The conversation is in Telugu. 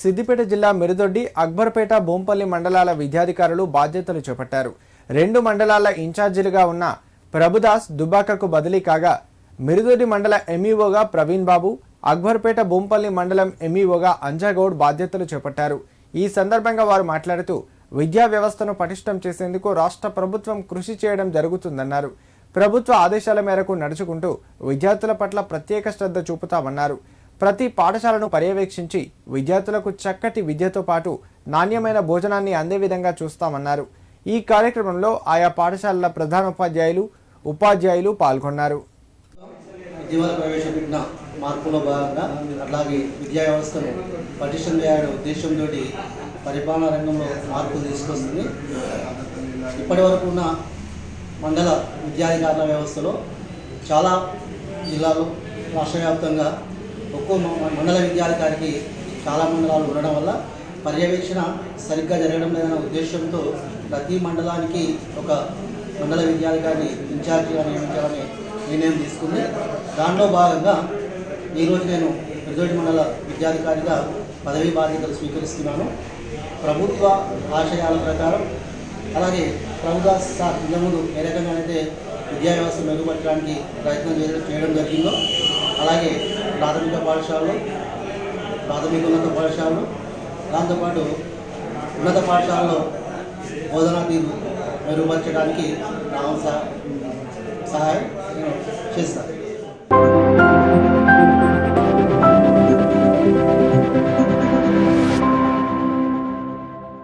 సిద్దిపేట జిల్లా మిరుదొడ్డి అక్బర్పేట బోంపల్లి మండలాల విద్యాధికారులు బాధ్యతలు చేపట్టారు. రెండు మండలాల ఇన్ఛార్జీలుగా ఉన్న ప్రభుదాస్ దుబాకకు బదిలీ కాగా మిరుదొడ్డి మండల ఎంఈఓగా ప్రవీణ్ బాబు అక్బర్పేట బోంపల్లి మండలం ఎంఈఓగా అంజాగౌడ్ బాధ్యతలు చేపట్టారు. ఈ సందర్భంగా వారు మాట్లాడుతూ విద్యా వ్యవస్థను పటిష్టం చేసేందుకు రాష్ట్ర ప్రభుత్వం కృషి చేయడం జరుగుతుందన్నారు. ప్రభుత్వ ఆదేశాల మేరకు నడుచుకుంటూ విద్యార్థుల పట్ల ప్రత్యేక శ్రద్ధ చూపుతామన్నారు. ప్రతి పాఠశాలను పర్యవేక్షించి విద్యార్థులకు చక్కటి విద్యతో పాటు నాణ్యమైన భోజనాన్ని అందే విధంగా చూస్తామన్నారు. ఈ కార్యక్రమంలో ఆయా పాఠశాలల ప్రధానోపాధ్యాయులు ఉపాధ్యాయులు పాల్గొన్నారు. ఇటీవల ప్రవేశపెట్టిన మార్పులో భాగంగా అలాగే విద్యా వ్యవస్థను పటిష్టం చేయాలనే ఉద్దేశంతో పరిపాలనా రంగంలో మార్పులు తీసుకొస్తుంది. ఇప్పటి వరకు ఉన్న మండల విద్యాధికారుల వ్యవస్థలో చాలా జిల్లాలు రాష్ట్ర వ్యాప్తంగా ఒక్కో మ- మండల విద్యాధికారికి చాలా మండలాలు ఉండడం వల్ల పర్యవేక్షణ సరిగ్గా జరగడం లేదన్న ఉద్దేశంతో ప్రతి మండలానికి ఒక మండల విద్యాధికారిని ఇన్ఛార్జిగా నియమించాలని నిర్ణయం తీసుకుంది. దానిలో భాగంగా ఈరోజు నేను రిజోటి మండల విద్యాధికారిగా పదవీ బాధ్యతలు స్వీకరిస్తున్నాను. ప్రభుత్వ ఆశయాల ప్రకారం అలాగే ప్రభుదాస్ సార్ ఇంతకుముందు ఏ రకంగానైతే విద్యా వ్యవస్థ మెరుగుపరచడానికి ప్రయత్నం చేయడం చేయడం జరిగిందో అలాగే ప్రాథమిక పాఠశాలలు ప్రాథమిక ఉన్నత పాఠశాలలు దాంతోపాటు ఉన్నత పాఠశాలలో బోధనా తీరు మెరుగుపరచడానికి నా సహ- సహాయం చేస్తాను